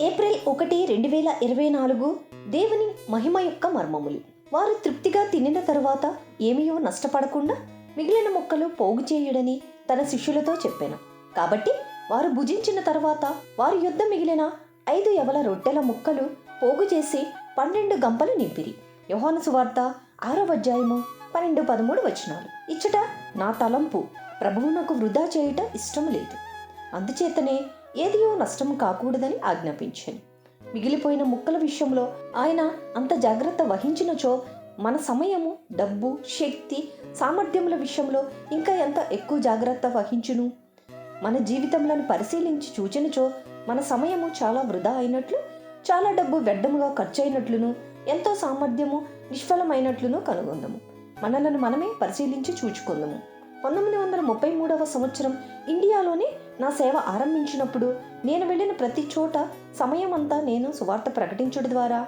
April ఒకటి రెండు వేల ఇరవై నాలుగు దేవుని మహిమ యొక్క మర్మములు. వారు తృప్తిగా తినిన తరువాత ఏమీయో నష్టపడకుండా మిగిలిన మొక్కలు పోగు చేయుడని తన శిష్యులతో చెప్పాను. కాబట్టి వారు భుజించిన తర్వాత వారి యుద్ధ మిగిలిన ఐదు యవల రొట్టెల ముక్కలు పోగు చేసి పన్నెండు గంపలు నింపిరి. యోహాను సువార్త ఆరో అధ్యాయము పన్నెండు పదమూడు వచనాలు. ఇచ్చట నా తలంపు ప్రభువునకు వృధా చేయుట ఇష్టం లేదు. అందుచేతనే ఏదియో నష్టం కాకూడదని ఆజ్ఞాపించాను మిగిలిపోయిన ముక్కల విషయంలో ఆయన అంత జాగ్రత్త వహించినచో మన సమయము డబ్బు శక్తి సామర్థ్యముల విషయంలో ఇంకా ఎంత ఎక్కువ జాగ్రత్త వహించును? మన జీవితంలను పరిశీలించి చూచినచో మన సమయము చాలా వృధా అయినట్లు చాలా డబ్బు వ్యర్థముగా ఖర్చు అయినట్లును ఎంతో సామర్థ్యము నిష్ఫలమైనట్లును కనుగొందము. మనలను మనమే పరిశీలించి చూచుకుందాము. పంతొమ్మిది వందల ముప్పై మూడవ సంవత్సరం ఇండియాలోనే నా సేవ ఆరంభించినప్పుడు నేను వెళ్ళిన ప్రతి చోట సమయం అంతా నేను సువార్త ప్రకటించడం ద్వారా.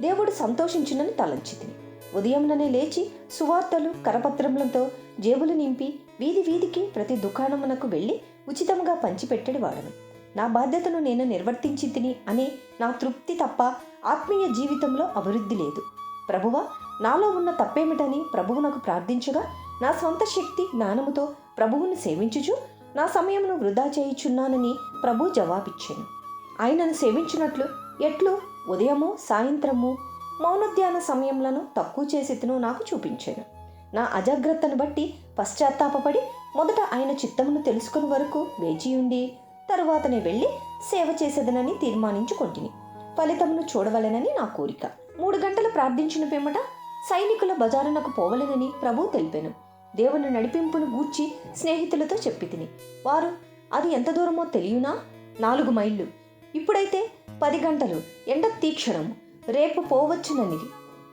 దేవుడు సంతోషించునని తలంచితిని. ఉదయంలోనే లేచి సువార్తలు కరపత్రములతో జేబులు నింపి వీధి వీధికి ప్రతి దుకాణమునకు వెళ్ళి ఉచితంగా పంచిపెట్టడి వాడను. నా బాధ్యతను నేను నిర్వర్తించి తిని అనే నా తృప్తి తప్ప ఆత్మీయ జీవితంలో అభివృద్ధి లేదు. ప్రభువా నాలో ఉన్న తప్పేమిటని ప్రభువునకు ప్రార్థించగా నా సొంత శక్తి జ్ఞానముతో ప్రభువుని సేవించుచు నా సమయమును వృధా చేయుచున్నానని ప్రభు జవాబిచ్చాను. ఆయనను సేవించినట్లు ఎట్లు ఉదయము సాయంత్రము మౌనధ్యాన సమయములను తక్కువ చేసేతును నాకు చూపించాను. నా అజాగ్రత్తను బట్టి పశ్చాత్తాపపడి మొదట ఆయన చిత్తమును తెలుసుకుని వరకు వేచి ఉండి తరువాతనే వెళ్ళి సేవ చేసేదనని తీర్మానించుకొంటిని. ఫలితమును చూడవలెనని నా కోరిక. మూడు గంటలు ప్రార్థించిన పిమ్మట సైనికుల బజారునకు పోవలెనని ప్రభు తెలిపాను. దేవుని నడిపింపును గూర్చి స్నేహితులతో చెప్పి తిని. వారు అది ఎంత దూరమో తెలియనా? నాలుగు మైళ్ళు. ఇప్పుడైతే పది గంటలు. ఎండ తీక్షణం రేపు పోవచ్చునని.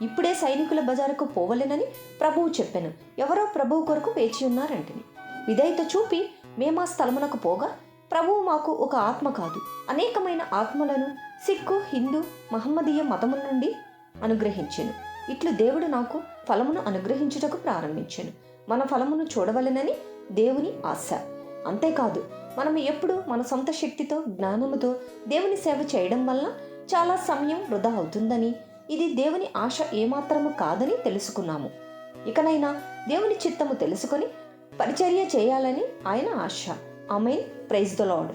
ఇప్పుడే సైనికుల బజారుకు పోవలేనని ప్రభువు చెప్పాను. ఎవరో ప్రభువు కొరకు వేచి ఉన్నారంటని. విధేయత చూపి మేమా స్థలమునకు పోగా ప్రభువు మాకు ఒక ఆత్మ కాదు. అనేకమైన ఆత్మలను సిక్కు హిందూ మహమ్మదీయ మతముల నుండి అనుగ్రహించాను. ఇట్లు దేవుడు నాకు ఫలమును అనుగ్రహించుటకు ప్రారంభించాను. మన ఫలమును చూడవలెనని దేవుని ఆశ. అంతేకాదు మనం ఎప్పుడు మన సొంత శక్తితో జ్ఞానముతో దేవుని సేవ చేయడం వల్ల చాలా సమయం వృధా అవుతుందని ఇది దేవుని ఆశ ఏమాత్రము కాదని తెలుసుకున్నాము. ఇకనైనా దేవుని చిత్తము తెలుసుకొని పరిచర్య చేయాలని ఆయన ఆశ. ఆమె ప్రైజ్ ద లాడ్